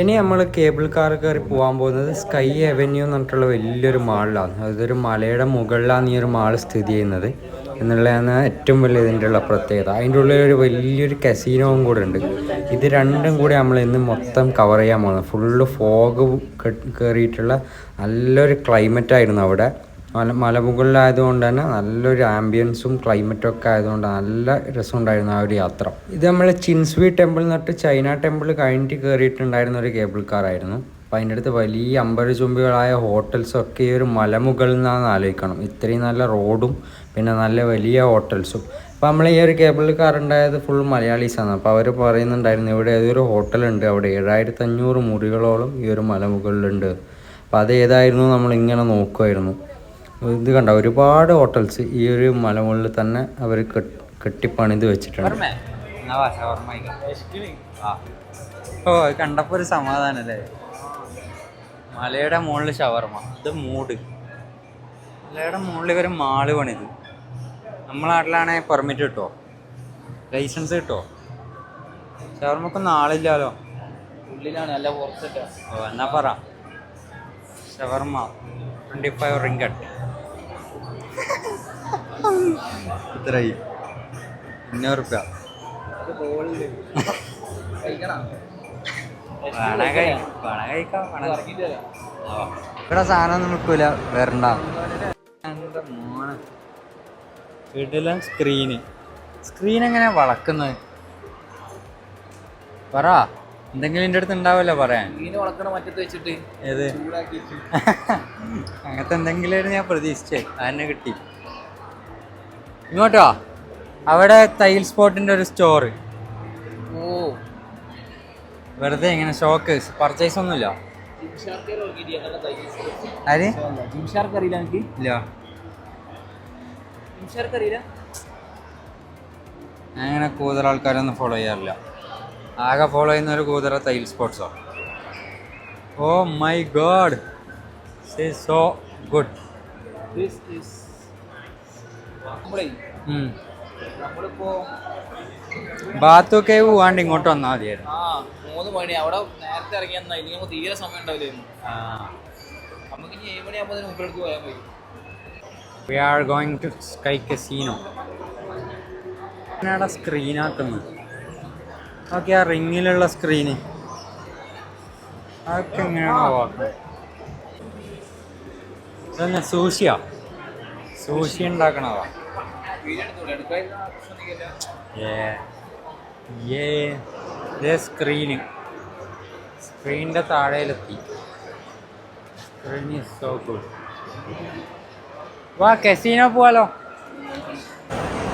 ഇനി നമ്മൾ cable car കയറി പോകാൻ പോകുന്നത് സ്കൈ അവന്യൂ എന്ന് പറഞ്ഞിട്ടുള്ള വലിയൊരു മാളിലാണ്. അതൊരു മലയുടെ മുകളിലാണ് ഈ ഒരു മാൾ സ്ഥിതി ചെയ്യുന്നത്. എന്നുള്ളതാണ് ഏറ്റവും വലിയ ഇതിന്റെ ഉള്ള പ്രത്യേകത. അതിന്റെ ഉള്ളിൽ ഒരു വലിയൊരു കസീനോവും കൂടെ ഉണ്ട്. ഇത് രണ്ടും കൂടി നമ്മൾ ഇന്ന് മൊത്തം കവർ ചെയ്യാൻ പോകുന്നത്. ഫുള്ള് ഫോഗ് കയറിയിട്ടുള്ള നല്ലൊരു ക്ലൈമറ്റ് ആയിരുന്നു അവിടെ. മല മലമുകളിലായതുകൊണ്ട് തന്നെ നല്ലൊരു ആംബിയൻസും ക്ലൈമറ്റും ഒക്കെ ആയതുകൊണ്ട് നല്ല രസമുണ്ടായിരുന്നു ആ ഒരു യാത്ര. ഇത് നമ്മൾ ചിൻസ്വി ടെമ്പിൾ എന്നിട്ട് ചൈന ടെമ്പിൾ കഴിഞ്ഞിട്ട് കയറിയിട്ടുണ്ടായിരുന്ന ഒരു കേബിൾ കാർ ആയിരുന്നു. അപ്പം അതിന്റെ അടുത്ത് വലിയ അമ്പരചുംബികളായ ഹോട്ടൽസും ഒക്കെ ഈ ഒരു മലമുകളിൽ നിന്നാണ് ആലോചിക്കണം. ഇത്രയും നല്ല റോഡും പിന്നെ നല്ല വലിയ ഹോട്ടൽസും അപ്പോൾ നമ്മൾ ഈ ഒരു കേബിൾ കാർ ഉണ്ടായത് ഫുൾ മലയാളീസാണ്. അപ്പോൾ അവർ പറയുന്നുണ്ടായിരുന്നു ഇവിടെ ഏതൊരു ഹോട്ടലുണ്ട് അവിടെ ഏഴായിരത്തി അഞ്ഞൂറ് മുറികളോളം ഈ ഒരു മലമുകളിലുണ്ട്. അപ്പോൾ അത് ഏതായിരുന്നു നമ്മൾ ഇങ്ങനെ നോക്കുമായിരുന്നു ഇത് കണ്ട ഒരുപാട് ഹോട്ടൽസ് ഈ ഒരു മലമുകളിൽ തന്നെ അവർ കെട്ടിപ്പണിത് വെച്ചിട്ടുണ്ട്. ഓ കണ്ടപ്പോൾ കണ്ടപ്പോ ഒരു സമാധാനല്ലേ മലയുടെ മുകളിൽ ഷവർമ ഇത് മൂട്. മലയുടെ മുകളിൽ ഒരു മാൾ പണിത്. നമ്മളെ നാട്ടിലാണെങ്കിൽ പെർമിറ്റ് കിട്ടോ? ലൈസൻസ് കിട്ടോ? ഷവർമക്കൊന്നും ആളില്ലല്ലോ ഉള്ളിലാണ് അല്ല പുറത്തിട്ട് ഓ എന്നാ പറ. ഷവർമ ട്വന്റി ഫൈവ് റിങ്കട്ട് ഇത്രയായി. അഞ്ഞൂറ് റുപ്യ. ഇവിടെ സാധനം ഒന്നും നിൽക്കൂല വരണ്ട. ഇടലം സ്ക്രീന് സ്ക്രീൻ എങ്ങനെ വളക്കുന്നത്? പറ. എന്തെങ്കിലും എന്റെ അടുത്ത് ഉണ്ടാവല്ലോ പറയാൻ. മറ്റത്ത് വെച്ചിട്ട് ഏത്? അങ്ങനത്തെ എന്തെങ്കിലും ഞാൻ പ്രതീക്ഷിച്ചേ. അതിനെ കിട്ടി. ഇങ്ങോട്ടോ? അവിടെ തയ്യൽ സ്പോട്ടിന്റെ ഒരു സ്റ്റോർ ഓ. വെറുതെ ഇങ്ങനെ ഷോക്ക് പർച്ചേസ് ഒന്നുമില്ല? അങ്ങനെ കൂതറ ആര്? ജിംഷാർക്ക് അറിയില്ല എനിക്ക് ഇല്ല. ജിംഷാർക്ക് അറിയില്ല അങ്ങനെ കൂടുതൽ ആൾക്കാരൊന്നും ഫോളോ ചെയ്യാറില്ല. ആകെ ഫോളോ ചെയ്യുന്ന ഒരു കൂതറ തയ്യൽ സ്പോർട്സോ ഓ my god so good this is നമ്മളേ നമ്മളിപ്പോ ബാത്തു കേവ് പോവാണ്ട് ഇങ്ങോട്ട് വന്നാൽ മതിയായിരുന്നു. ആ മൂന്ന് മണി. അവിടെ നേരത്തെ ഇറങ്ങി എന്നാ ഇനി നമുക്ക് തീരെ സമയം ഉണ്ടാവില്ലായിരുന്നു. നമുക്ക് ഇനി ഏഴ് മണിയാകുമ്പോൾ മുമ്പിലേക്ക് പോയാൽ മതി. We are going to sky casino എന്നാടാ സ്ക്രീനാക്കുന്നത് ഓക്കെ ആ റിങ്ങിലുള്ള സ്ക്രീന് അതൊക്കെ എങ്ങനെയാണോ വാക്കുന്നത് ഇതന്നെ സൂഷിയാ സൂഷി ഉണ്ടാക്കണതാ. ഏ സ്ക്രീന് സ്ക്രീനിന്റെ താഴെയിലെത്തി. സ്ക്രീൻ ഈസ് സോ ഗുഡ് വാ കസീനോ പോവാലോ.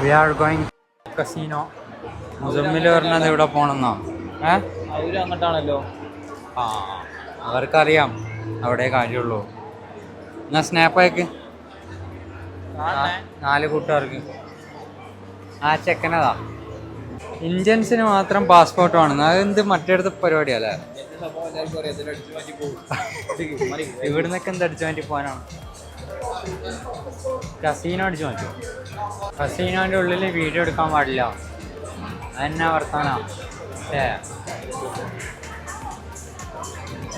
We are going casino Muzammil പറഞ്ഞത് ഇവിടെ പോണെന്നോ. ഏ? അവർ അങ്ങോട്ടാണല്ലോ ആ അവർക്കറിയാം. അവിടെ കാര്യമുള്ളൂ. എന്നാ സ്നാപ്പ് അയക്ക് നാല്. കൂട്ടുകാർക്ക്. ആ ചെക്കനതാ. ഇന്ത്യൻസിന് മാത്രം പാസ്പോർട്ട് വേണം. അതെന്ത് മറ്റേടത്ത് പരിപാടിയല്ലേ ഇവിടുന്നൊക്കെ എന്ത് അടിച്ചു മാറ്റി പോകാനാണ്? കസീനോ അടിച്ചു മാറ്റും. കസീനോന്റെ ഉള്ളിൽ വീഡിയോ എടുക്കാൻ പാടില്ല. അതെന്നാ വർത്താനാ? ഏ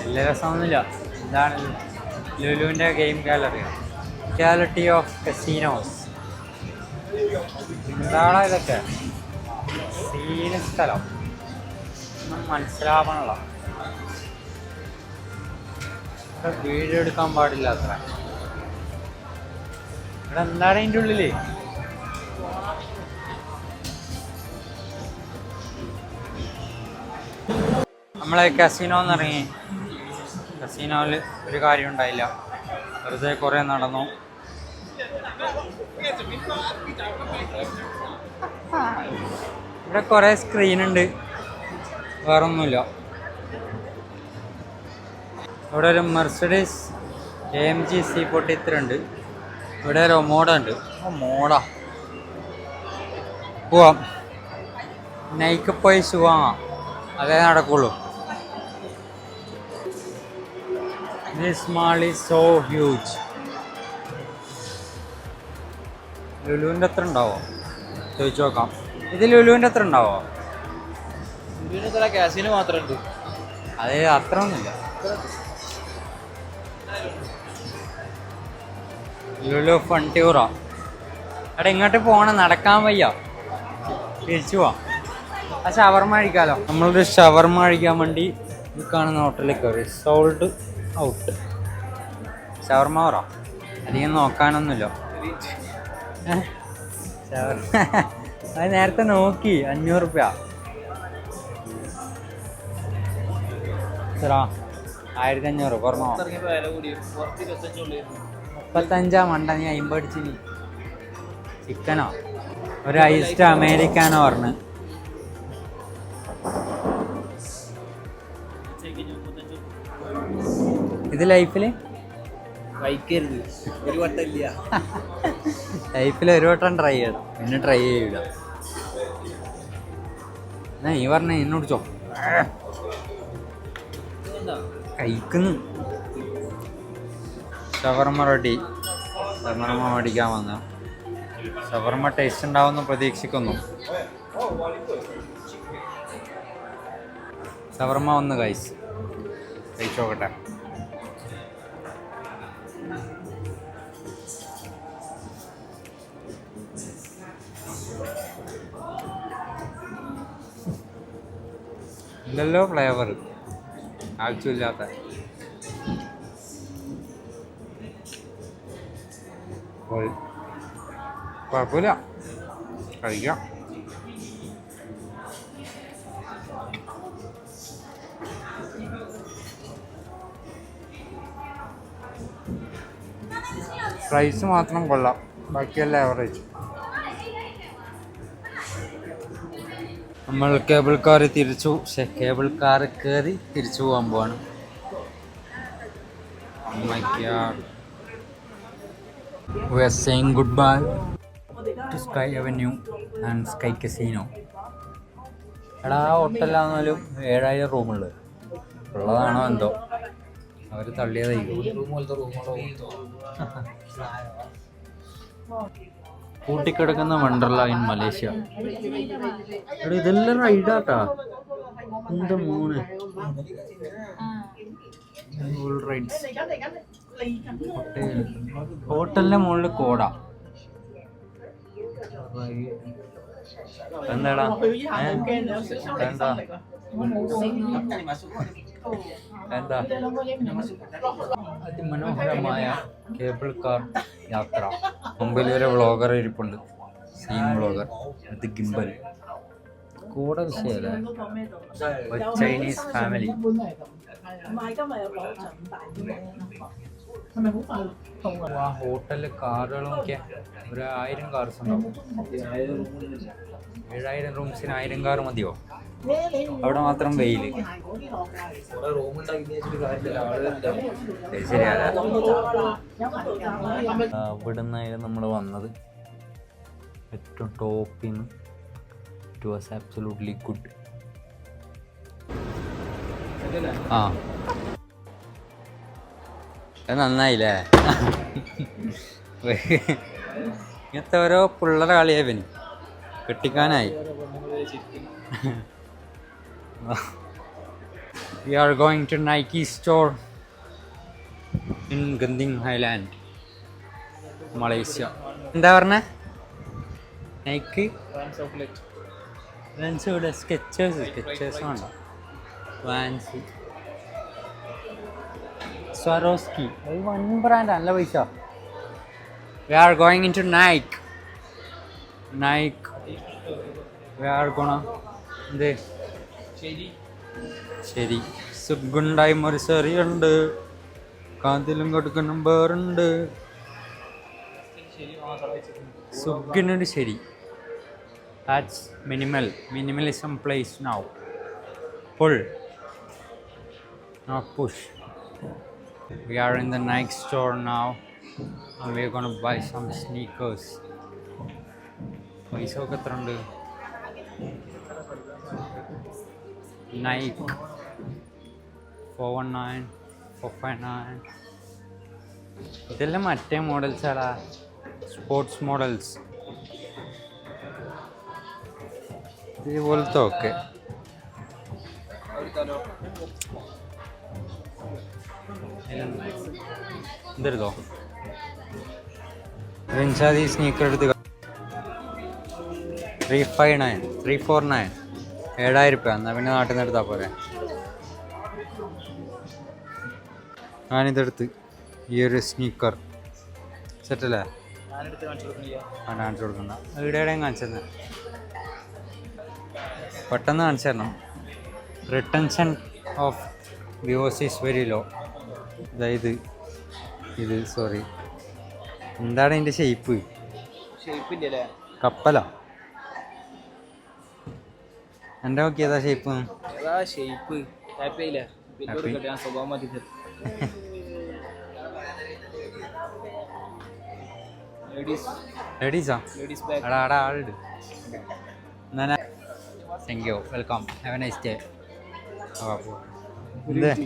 എല്ലാ രസമൊന്നുമില്ല. എന്താണ് ലുലുവിന്റെ game gallery. Gallery of casinos എന്താണ് ഇതൊക്കെ? സീന സ്ഥലം. ഒന്നും മനസ്സിലാവണല്ലോ. വീഡിയോ എടുക്കാൻ പാടില്ല അത്ര. ഇവിടെ എന്താണ് അതിന്റെ ഉള്ളിൽ? നമ്മളെ കസീനോ ഇറങ്ങി. കസീനോയിൽ ഒരു കാര്യം ഉണ്ടായില്ല. വെറുതെ കുറേ നടന്നു. ഇവിടെ കുറേ സ്ക്രീൻ ഉണ്ട്. വേറൊന്നുമില്ല. ഇവിടെ ഒരു Mercedes A M G C forty three ഉണ്ട്. ഇവിടെ ഒരു മോഡ ഉണ്ട്. മോഡ പോവാം. നൈക്ക് പോയി ഷൂ അതേ നടക്കുള്ളൂ. This mall is so huge. ലുലുവിന്റെ അത്ര ഉണ്ടാവോ? ചോദിച്ചു നോക്കാം. ഇത് ലുലുവിന്റെ അത്ര ഉണ്ടാവോ? ലുലുവിന്റെ തല കാസിന് മാത്രമുണ്ട്. അത് അത്ര ഒന്നുമില്ല. ലുലു ഫൺ ടൂറോ എടാ ഇങ്ങോട്ട് പോകണം നടക്കാൻ വയ്യ. തിരിച്ചു പോവാം. ആ ഷവർമ കഴിക്കാമല്ലോ നമ്മളൊരു ഷവർമ കഴിക്കാൻ വേണ്ടി ഈ കാണുന്ന ഹോട്ടലിൽ കയറി സോൾഡ് ഔട്ട്. ഷവർമ പറ അധികം നോക്കാനൊന്നുമില്ല? ഷവർമ അത് നേരത്തെ നോക്കി അഞ്ഞൂറ് റുപ്യ. എത്ര ആയിരത്തി അഞ്ഞൂറ് കുറഞ്ഞോ? മുപ്പത്തഞ്ചാ മണ്ട നീ അയിമ്പടിച്ചിനി ചിക്കനോ? ഒരു ഐസ്റ്റ് അമേരിക്കാനോ പറഞ്ഞു. ഇത് ലൈഫിൽ വൈക്കരുത് ഒരു വട്ടമില്ല ലൈഫിൽ ഒരു വട്ടം ട്രൈ ചെയ്യണം. പിന്നെ ട്രൈ ചെയ്യൂല. എന്നാ നീ പറഞ്ഞ എന്നോട് ചോ കഴിക്കുന്നു. ഷവർമ റെഡി. ഷവർമ മേടിക്കാൻ വന്ന. ഷവർമ ടേസ്റ്റ് ഉണ്ടാവുമെന്ന് പ്രതീക്ഷിക്കുന്നു. ഷവർമ ഒന്ന് കഴിച്ച് കഴിച്ചോക്കട്ടെ. ഇല്ലല്ലോ ഫ്ലേവർ. ആവശ്യമില്ലാത്ത. കൊഴ- കുഴപ്പമില്ല. കഴിക്കാം. പ്രൈസ് മാത്രം കൊള്ളാം. ബാക്കിയെല്ലാം ആവറേജ് നമ്മൾ കേബിൾ കാർ തിരിച്ചു പക്ഷെ കേബിൾ കാർ കയറി തിരിച്ചു പോകാൻ പോവാണ്. We are God. We are saying goodbye to Sky Avenue and Sky Casino. എടാ ഹോട്ടലാണെന്നാലും ഏഴായിരം റൂമുള്ളത് ഉള്ളതാണോ എന്തോ? അവർ തള്ളിയതായി കൂട്ടിക്കിടക്കുന്ന വണ്ടർല ഇൻ മലേഷ്യ ഇതെല്ലാം റൈഡാട്ടാ എന്താ മൂന്ന് റൈഡ്സ് ഹോട്ടലിന്റെ മുകളിൽ കോടാ. എന്താടാ? എന്താ എന്താ? അതിമനോഹരമായ കേബിൾ കാർ യാത്ര. മുമ്പിൽ ഒരു വ്ളോഗർ ഇരിപ്പുണ്ട്. Scene vlogger. അത് ഗിംബൽ. കൂടെ വിഷയമല്ലേ. ചൈനീസ് ഫാമിലി ആ ഹോട്ടലിൽ ഒക്കെ ഒരു ആയിരം കാർസ് ഉണ്ടാവും. ഏഴായിരം റൂംസിന് ആയിരം കാർ മതിയോ? അവിടെ മാത്രം വെയിൽ ഇവിടെ നിന്നായിരുന്നു നമ്മൾ വന്നത്. ഏറ്റവും ടോപ്പിൽ നിന്ന് ഇറ്റ് വാസ് ആബ്സലൂട്ട്ലി ഗുഡ് ആ നന്നായില്ലേ? ഇങ്ങനത്തെ ഓരോ പിള്ളേരെ കളിയായി പിന്നെ കെട്ടിക്കാനായി. we are going to Nike store in Genting Highland, Malaysia എന്താ പറഞ്ഞ? നൈക്ക് വാൻസ് ഇവിടെ സ്കെച്ചേഴ്സ് സ്കെച്ചേഴ്സ് വേണ്ട. വാൻസ് സ്വറോസ്കി അത് വൺ ബ്രാൻഡ് നല്ല പൈസ. We are going in to Nike Nike we are gonna എന്ത്? ശരി. സുഗുണ്ടായി ഒരു ചെറിയുണ്ട് കാന്തിലും കൊടുക്കണം വേറുണ്ട്. സുഗിനൊരു ശരി. That's minimal minimalism place now pull not push we are in the Nike store now we gonna buy some sneakers പൈസ ഒക്കെ എത്ര ഉണ്ട് Nike four one nine four five nine ഇതെല്ലാം മറ്റേ മോഡൽസ് ആടാ. സ്പോർട്സ് മോഡൽസ് ഇതുപോലത്തെ ഒക്കെ. എടുത്താലോ എന്തെടുത്തോ റിൻഷാദ് ഈ സ്നീക്കർ എടുത്ത് three five nine three four nine ഏഴായിരം രൂപ എന്നാൽ പിന്നെ നാട്ടിൽ നിന്ന് എടുത്താൽ പോരെ. ഞാനിതെടുത്ത് ഈ ഒരു സ്നീക്കർ സെറ്റല്ലേ ആ കാണിച്ചു കൊടുക്കണ്ട ഇവിടെ എവിടെയും കാണിച്ചു തന്നെ പെട്ടെന്ന് കാണിച്ചു തരണം. Retention of views is very low അതായത് ഇത് സോറി എന്താണ് അതിന്റെ ഷേപ്പ് ഷേപ്പ് ഇല്ലല്ലേ ഓക്കെ ഏതാ ഷേപ്പ് ഏതാ ഷേപ്പ് ഹാപ്പി ആയില്ലേ പിന്നെ Happy. കൊടുക്കട്ടെ ഞാൻ സ്വഭാവം മാറ്റി തരും ലേഡീസ് റെഡീസാ ലേഡീസ് ബാഗ് എടാ എടാ ആളുണ്ട് എന്നാ thank you welcome have a nice day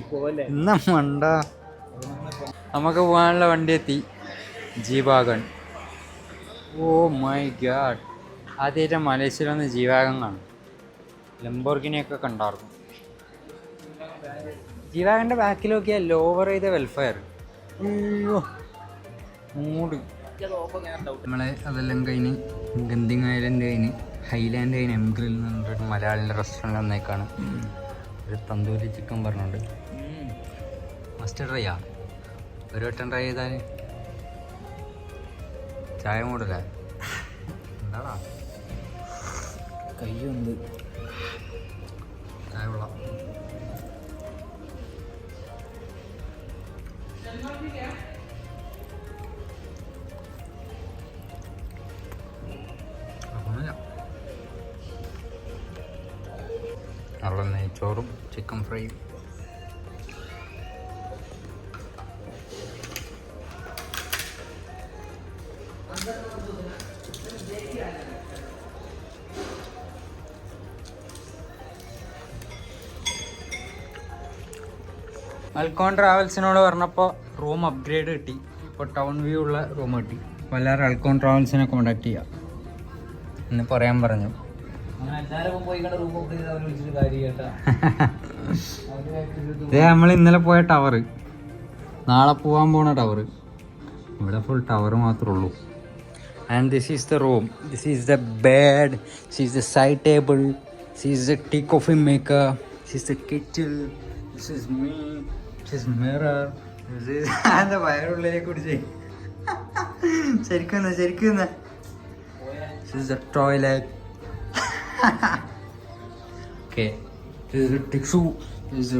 പോവല്ലേ? ഇന്ന മണ്ട. നമുക്ക് പോകാനുള്ള വണ്ടി എത്തി. ജീവാഗൺ. ഓ മൈ ഗാഡ് ആദ്യമായിട്ട് മലേഷ്യയിൽ വന്ന് ജീവാഗൺ കാണും. ലംബോർഗിനെയൊക്കെ കണ്ടായിരുന്നു ജീവാകന്റെ ബാക്കിൽ നോക്കിയാൽ ലോവർ ചെയ്ത വെൽഫെയർ മൂട്. നമ്മളെ അതെല്ലാം കഴിഞ്ഞ് ഗന്ധിങ് ഐലൻഡ് കഴിഞ്ഞ് ഹൈലാൻഡ് കഴിഞ്ഞ് എംഗ്രിൽ എന്ന് പറഞ്ഞിട്ട് മലയാളിന്റെ റെസ്റ്റോറന്റ് വന്നേക്കാണ്. ഒരു തന്തൂരി ചിക്കൻ പറഞ്ഞുണ്ട്. മസ്റ്റ് ട്രൈ ആ? ഒരു വട്ടം ട്രൈ ചെയ്താൽ ചായ മൂടല്ലേ എന്താടാ? കയ്യുണ്ട്. കൊള്ളാം നല്ല നെയ്ച്ചോറും ചിക്കൻ ഫ്രൈയും. അൽക്കോൺ ട്രാവൽസിനോട് പറഞ്ഞപ്പോൾ റൂം അപ്ഗ്രേഡ് കിട്ടി. ഇപ്പോൾ ടൗൺ വ്യൂ ഉള്ള റൂം കിട്ടി. അപ്പോൾ എല്ലാവരും അൽക്കോൺ ട്രാവൽസിനെ കോൺടാക്ട് ചെയ്യാം. എന്ന് പറയാൻ പറഞ്ഞു. ഇതേ നമ്മൾ ഇന്നലെ പോയ ടവർ നാളെ പോകാൻ പോണ ടവർ ഇവിടെ ഫുൾ ടവർ മാത്രമേ ഉള്ളൂ. And this is the room this is the bed this is the side table this is the tea coffee maker this is the kitchen this is me വയറുള്ളിലേക്ക് ശരിക്കും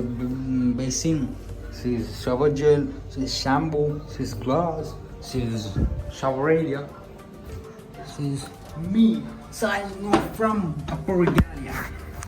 mm, is shower gel. This is